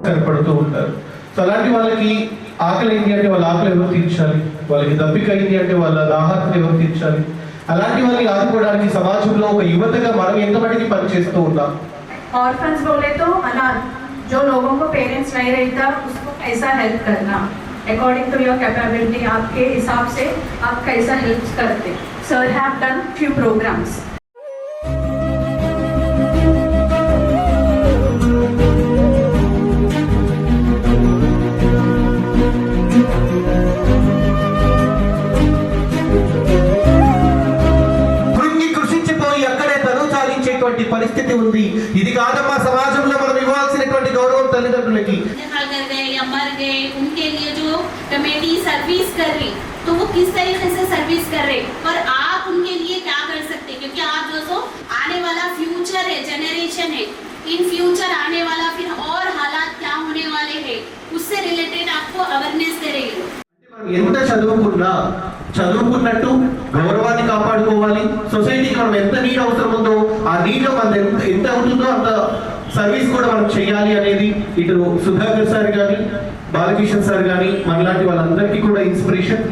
ఆశ్చర్యపడుతూ ఉంటారు సో అలాంటి వాళ్ళకి ఆకలి అయింది అంటే వాళ్ళ ఆకలి ఎవరు తీర్చాలి వాళ్ళకి దప్పిక అయింది అంటే వాళ్ళ దాహాన్ని ఎవరు తీర్చాలి అలాంటి వాళ్ళని ఆదుకోవడానికి సమాజంలో ఒక యువతగా మనం ఎంతమందికి పనిచేస్తూ ఉన్నాం ऑर्फन्स बोले तो अनाथ जो लोगों को पेरेंट्स नहीं रहता उसको कैसा हेल्प करना अकॉर्डिंग टू योर कैपेबिलिटी आपके हिसाब से आप कैसा हेल्प करते sir have done few programmes సాధించేటువంటి పరిస్థితి ఉంది ఇది కాదమ్మా సమాజంలో మనం ఇవ్వాల్సినటువంటి గౌరవం తల్లిదండ్రులకి इंतकाल कर गए या मर गए उनके लिए जो कमेटी सर्विस कर रही तो वो किस तरीके से सर्विस कर रहे और आप उनके लिए क्या कर सकते क्योंकि आप जो सो आने वाला फ्यूचर है जनरेशन है इन फ्यूचर आने वाला फिर और हालात क्या होने वाले हैं उससे रिलेटेड आपको अवेयरनेस दे रही है మనం ఎంత చదువుకున్నా చదువుకున్నట్టు గౌరవాన్ని కాపాడుకోవాలి సొసైటీకి మనం ఎంత నీడ్ అవసరం ఉందో ఆ నీడ్లో మనం ఎంత ఎంత అవుతుందో అంత సర్వీస్ కూడా మనం చేయాలి అనేది ఇటు సుధాకర్ సార్ కానీ బాలకిషన్ సార్ కానీ మనలాంటి వాళ్ళందరికీ కూడా ఇన్స్పిరేషన్